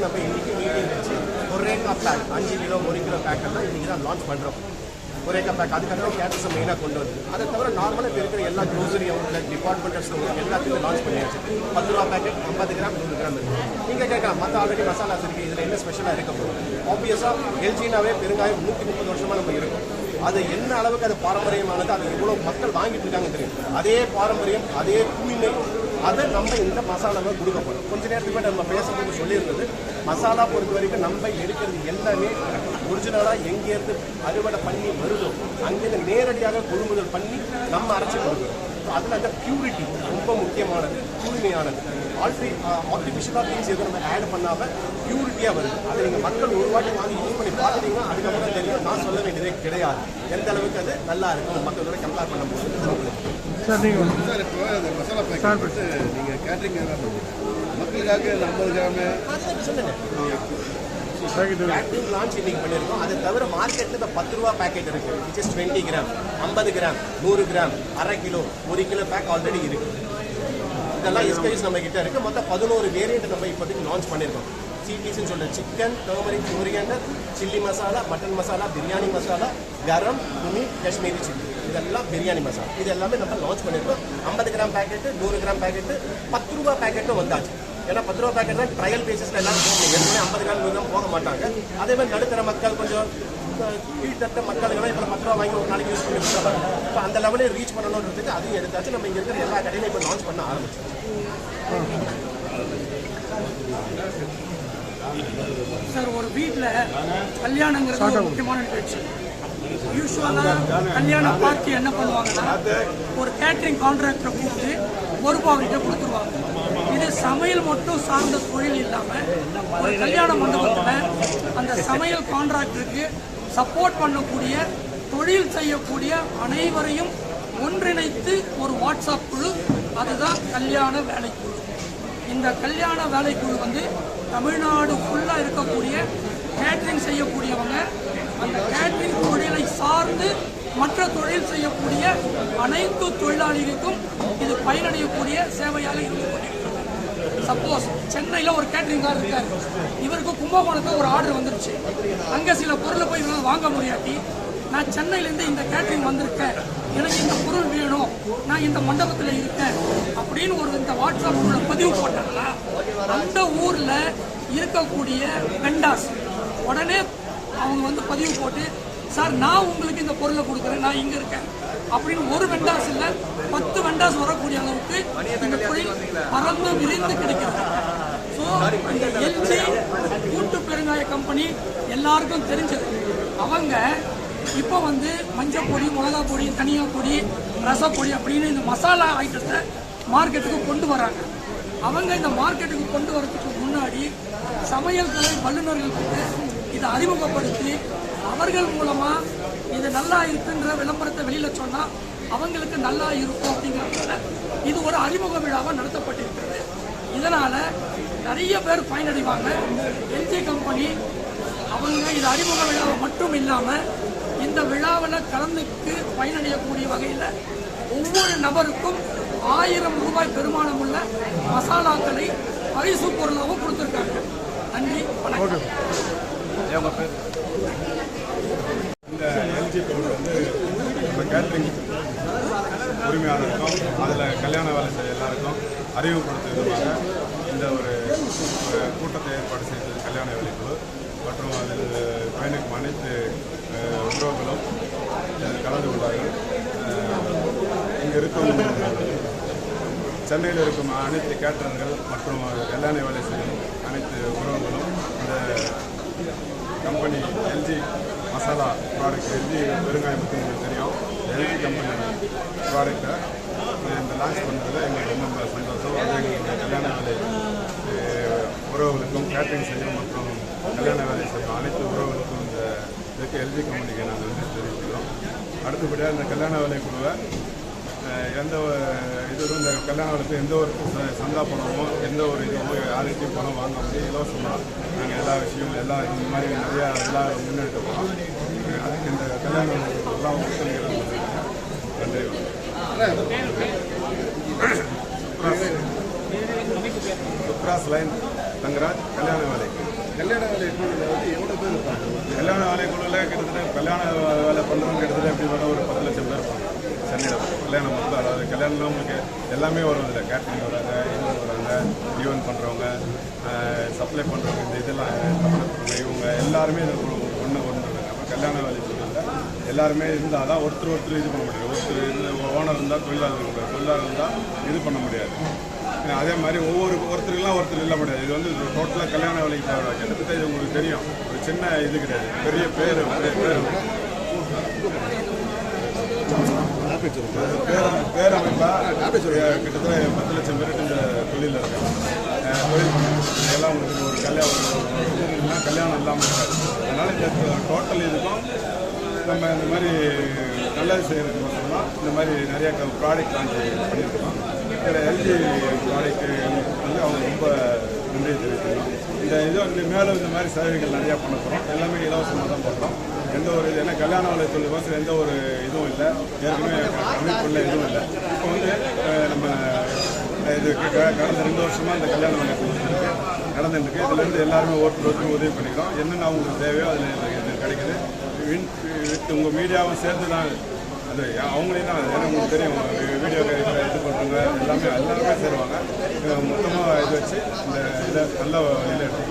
கேட்ரஸுக்கு நம்ம இன்னைக்கு மீட்டிங் வச்சு ஒரேக்கா பேக் அஞ்சு கிலோ ஒரு கிலோ பேக்கெல்லாம் தான் இன்னைக்கு தான் லான்ச் பண்ணுறோம் ஒரே பேக் அதுக்காக கேட்ரஸை மெயினாக கொண்டு வந்து அதை தவிர நார்மலாக இப்போ இருக்கிற எல்லா க்ரோசரி உள்ள டிபார்ட்மெண்டல் ஸ்டோர் எல்லாத்தையும் லான்ச் பண்ணியாச்சு. பத்து ரூபா பேக்கெட் ஐம்பது கிராம் நூறு கிராம் இருக்கு. நீங்கள் கேட்கலாம் மற்ற ஆல்ரெடி மசாலாஸ் இருக்குது இதில் என்ன ஸ்பெஷலாக இருக்க போகுது ஆப்வியஸாக எல்ஜினாவே பெருங்காயம் நூற்றி முப்பது வருஷமாக நம்ம இருக்கும். அது என்ன அளவுக்கு அது பாரம்பரியமானது அது எவ்வளோ மக்கள் வாங்கிட்டு இருக்காங்க தெரியும். அதே பாரம்பரியம் அதே தூய்மை அதை நம்ம இந்த மசாலாவை கொடுக்க போகிறோம் கொஞ்ச நேரத்துக்கு நம்ம பேசும்போது சொல்லியிருந்தது மசாலா பொறுத்த வரைக்கும் நம்ம எடுக்கிறது எல்லாமே ஒரிஜினலாக எங்கேருந்து அறுவடை பண்ணி வருதோ அங்கேருந்து நேரடியாக கொள்முதல் பண்ணி நம்ம அரைச்சி கொடுக்குறோம் அதில் அந்த பியூரிட்டி ரொம்ப முக்கியமானது தூய்மையானது. ஆல்ரெடி ஆர்டிஃபிஷியலாக திங்ஸ் எதுவும் நம்ம ஆட் பண்ணாமல் பியூரிட்டியாக வருது. அதை நீங்கள் மக்கள் ஒரு வாட்டி வாங்கி யூஸ் பண்ணி பார்த்துட்டீங்கன்னா அதுக்கப்புறம் தெரியும். நான் சொல்ல வேண்டியதே கிடையாது. எந்த அளவுக்கு அது நல்லா இருக்கும் மக்களோட கம்பேர் பண்ணும்போது சார் நீங்கள் சார் இப்போ அந்த மசாலா பேக்கெட் வந்து நீங்கள் கேட்ரிங் மக்களுக்காக இந்த ஐம்பது கிராமு பேக்கிங் லான்ச் இன்னைக்கு பண்ணியிருக்கோம் அதை தவிர மார்க்கெட்டில் இப்போ பத்து ரூபா பேக்கெட் இருக்கு. விச் இஸ் டுவெண்ட்டி கிராம் ஐம்பது கிராம் நூறு கிராம் அரை கிலோ ஒரு கிலோ பேக் ஆல்ரெடி இருக்கு. இதெல்லாம் எஸ்பைஸ் நம்ம கிட்ட இருக்கு. மொத்தம் பதினோரு வேரியண்ட் நம்ம இப்போதைக்கு லான்ச் பண்ணியிருக்கோம் சிபிஸ்ன்னு சொல்ற chicken turmeric coriander chilli masala mutton masala biryani masala garam துணி காஷ்மீரி சில்லி இதெல்லாம் பிரியாணி மசாலா இது எல்லாமே நம்ம லான்ச் பண்ணியிருக்கோம் ஐம்பது கிராம் பேக்கெட்டு நூறு கிராம் பேக்கெட்டு பத்து ரூபா பேக்கெட்டும் வந்தாச்சு. ஏன்னா பத்து ரூபா பேக்கெட் தான் ட்ரையல் பேசிஸ்ல எல்லாரும் போகணும். ஏற்கனவே ஐம்பது கிராம் நூறு போக மாட்டாங்க. அதே மாதிரி நடுத்தர மக்கள் கொஞ்சம் கீழ்த்தட்ட மக்களுக்கெல்லாம் இப்போ பத்து ரூபா வாங்கி ஒரு நாளைக்கு யூஸ் பண்ணி கொடுத்தாங்க இப்போ அந்த லெவலே ரீச் பண்ணணுன்றதுக்கு அதையும் எடுத்தாச்சு. நம்ம இங்கே இருக்கிற எல்லா கடையிலும் இப்போ லான்ச் பண்ண ஆரம்பிச்சோம் சார் ஒரு வீட்டில் கல்யாணங்கிறது ஒரு முக்கியமான நிகழ்ச்சி. யூஸ்வலாக கல்யாண பார்ட்டி என்ன பண்ணுவாங்கன்னா ஒரு கேட்ரிங் கான்ட்ராக்டரை கூப்பிட்டு ஒரு பாவிட்ட கொடுத்துருவாங்க. இது சமையல் மட்டும் சார்ந்த தொழில் இல்லாமல் ஒரு கல்யாண மண்டபத்தில் அந்த சமையல் கான்ட்ராக்டருக்கு சப்போர்ட் பண்ணக்கூடிய தொழில் செய்யக்கூடிய அனைவரையும் ஒன்றிணைத்து ஒரு வாட்ஸ்அப் குழு அதுதான் கல்யாண வேலைக்குழு. இந்த கல்யாண வேலைக்குழு வந்து தமிழ்நாடு ஃபுல்லாக இருக்கக்கூடிய கேட்ரிங் செய்யக்கூடியவங்க அந்த கேட்ரிங் தொழிலை சார்ந்து மற்ற தொழில் செய்யக்கூடிய அனைத்து தொழிலாளிகளுக்கும் இது பயனடையக்கூடிய சேவையாக இருந்து கொண்டிருக்கிறது. சப்போஸ் சென்னையில் ஒரு கேட்ரிங்கார் இருக்கார். இவருக்கு கும்பகோணத்தில் ஒரு ஆர்டர் வந்துருச்சு. அங்கே சில பொருளை போய் இவரால் வாங்க முடியாட்டி நான் சென்னையிலேருந்து இந்த கேட்ரிங் வந்திருக்கேன். எனக்கு இந்த பொருள் வேணும். நான் இந்த மண்டபத்தில் இருக்கேன். அப்படின்னு ஒரு இந்த வாட்ஸ்அப் குழுல பதிவு போட்டாங்கன்னா அந்த ஊரில் இருக்கக்கூடிய வெண்டாஸ் உடனே அவங்க வந்து பதிவு போட்டு சார் நான் உங்களுக்கு இந்த பொருளை கொடுக்குறேன். நான் இங்கே இருக்கேன். அப்படின்னு ஒரு வெண்டாஸ் இல்லை பத்து வெண்டாஸ் வரக்கூடிய அளவுக்கு இந்த தொழில் பறந்து விரிந்து கிடைக்கிறது. ஸோ இந்த எல்ஜி கூட்டு பெருங்காய கம்பெனி எல்லாருக்கும் தெரிஞ்சது. அவங்க இப்போ வந்து மஞ்சள் பொடி மிளகா பொடி தனியா பொடி ரசப்பொடி அப்படின்னு இந்த மசாலா ஐட்டத்தை மார்க்கெட்டுக்கு கொண்டு வராங்க. அவங்க இந்த மார்க்கெட்டுக்கு கொண்டு வரதுக்கு முன்னாடி சமையல் கலை வல்லுநர்கள் கிட்ட இதை அறிமுகப்படுத்தி அவர்கள் மூலமாக இது நல்லா இருக்குன்ற விளம்பரத்தை வெளியில சொன்னா அவங்களுக்கு நல்லா இருக்கும் அப்படிங்கிறதுனால இது ஒரு அறிமுக விழாவாக நடத்தப்பட்டிருக்கிறது. இதனால நிறைய பேர் பயனடைவாங்க. எல்ஜி கம்பெனி அவங்க இது அறிமுக விழாவை மட்டும் இல்லாம இந்த விழாவில் கலந்துக்கு பயனடையக்கூடிய வகையில் ஒவ்வொரு நபருக்கும் ஆயிரம் ரூபாய் பெருமானம் உள்ள மசாலாக்களை பரிசு பொருளாகவும் கொடுத்துருக்காங்க. நன்றி வணக்கம். இந்த எல்ஜி பொருள் வந்து இப்போ கேட்ரிங் உரிமையாளருக்கும் அதில் கல்யாண வேலை செய்ய எல்லாருக்கும் அறிமுகப்படுத்தும் விதமாக இந்த ஒரு ஒரு கூட்டத்தை ஏற்பாடு செய்தது கல்யாண வேலைக்குழு மற்றும் அதில் பயணிக்கும் அனைத்து உறவுகளும் கலந்து கொண்டார்கள். இங்கே இருக்கும் சென்னையில் இருக்கும் அனைத்து கேட்டரர்கள் மற்றும் கல்யாண வேலை செய்யும் அனைத்து உறவுகளும் இந்த company LG masala product LG பெருங்காயம் பற்றி உங்களுக்கு தெரியும். எல்ஜி கம்பெனி ப்ராடக்டை இந்த லான்ச் பண்ணுறது எங்களுக்கு ரொம்ப சந்தோஷம். அது எங்களுக்கு கல்யாண வேலை உறவுகளுக்கும் கேட்டரிங் செய்யும் மற்றும் கல்யாண வேலை செய்யும் அனைத்து உறவுகளுக்கும் இந்த இதுக்கு எல்ஜி கம்பெனிக்கு நாங்கள் வந்து தெரிவிக்கிறோம் அடுத்தபடியாக இந்த கல்யாண வேலை குழுவை எந்த ஒரு இது இந்த கல்யாணத்துக்கு எந்த ஒரு சந்தா பணமோ எந்த ஒரு இதுவோ யாருக்கிட்டையும் பணம் வாங்க முடியும் இலவசமாக நாங்கள் எல்லா விஷயமும் எல்லா இந்த மாதிரி நிறையா எல்லாம் முன்னெடுக்க போகிறோம் அதுக்கு இந்த கல்யாணம் எல்லாம் நன்றி சுப்ராஸ் லைன் தங்கராஜ் கல்யாண வேலை. கல்யாண வேலை எவ்வளோ பேர் இருப்பாங்க கல்யாண வேலைக்குள்ள கிட்டத்தட்ட கல்யாண வேலை பண்ணுறவங்க கிட்டத்தட்ட எப்படி ஒரு பத்து லட்சம் பேர் இருப்பாங்க. சென்னையில் கல்யாணம் வந்து அதாவது கல்யாணம்னா உங்களுக்கு எல்லாமே வரும் இதில் கேட்ரிங் வராங்க இவங்க வராங்க ஈவென்ட் பண்ணுறவங்க சப்ளை பண்ணுறவங்க இந்த இதெல்லாம் சப்ளை பண்ணுறவங்க இவங்க எல்லாருமே இதில் ஒன்று கொண்டு வராங்க அப்போ கல்யாண வேலை சொல்லுங்கள் எல்லாருமே இருந்தால் தான் ஒருத்தர் ஒருத்தர் இது பண்ண முடியாது ஒருத்தர் இது ஓனர் இருந்தால் தொழிலாளர் முடியாது. தொழிலாளர் இருந்தால் இது பண்ண முடியாது. அதே மாதிரி ஒவ்வொரு ஒருத்தருக்கெல்லாம் ஒருத்தர் இல்லை முடியாது. இது வந்து டோட்டலாக கல்யாண வேலைக்கு தேவை கிட்டத்தட்ட இது உங்களுக்கு தெரியும். ஒரு சின்ன இது கிடையாது. பெரிய பேர். பெரிய பேர் பேரம் பேரமைப்பா கிட்டத்தட்ட பத்து லட்சம் பேருக்கு இந்த தொழிலில் இருக்காங்க தொழில் பண்ணாங்க எல்லாம் உங்களுக்கு ஒரு கல்யாணம் கல்யாணம் இல்லாமல் இருக்காது அதனால் இந்த டோட்டல் இதுக்கும் நம்ம இந்த மாதிரி நல்லது செய்கிறதுக்கு மட்டும்தான் இந்த மாதிரி நிறைய ப்ராடக்ட் லான்ச் பண்ணியிருக்கோம் இதில் எல்ஜி ப்ராடக்ட் வந்து அவங்க ரொம்ப நன்றி தெரிவிக்கணும் இந்த இது வந்து மேலும் இந்த மாதிரி சேவைகள் நிறையா பண்ண போகிறோம் எல்லாமே இலவசமாக தான் பண்ணுறோம் எந்த ஒரு இது ஏன்னா கல்யாண வலை தொழில் எந்த ஒரு இதுவும் இல்லை. ஏற்கனவே அமைப்புள்ள இதுவும் இல்லை. இப்போ வந்து நம்ம இது க- கடந்த ரெண்டு வருஷமாக இந்த கல்யாண வேலை இருக்கு நடந்துருக்கு இதுலேருந்து எல்லாருமே ஒருத்தர் ஒருத்தர் உதவி பண்ணிக்கிறோம். என்னென்ன அவங்களுக்கு தேவையோ அதில் இது கிடைக்குது. வின் வித் உங்கள் மீடியாவும் சேர்ந்து தான் அது அவங்களே தான் ஏன்னா உங்களுக்கு தெரியும் வீடியோ அங்கே எல்லாமே எல்லாருமே சேருவாங்க. மொத்தமாக இது வச்சு இந்த இதை நல்ல இதில் எடுத்து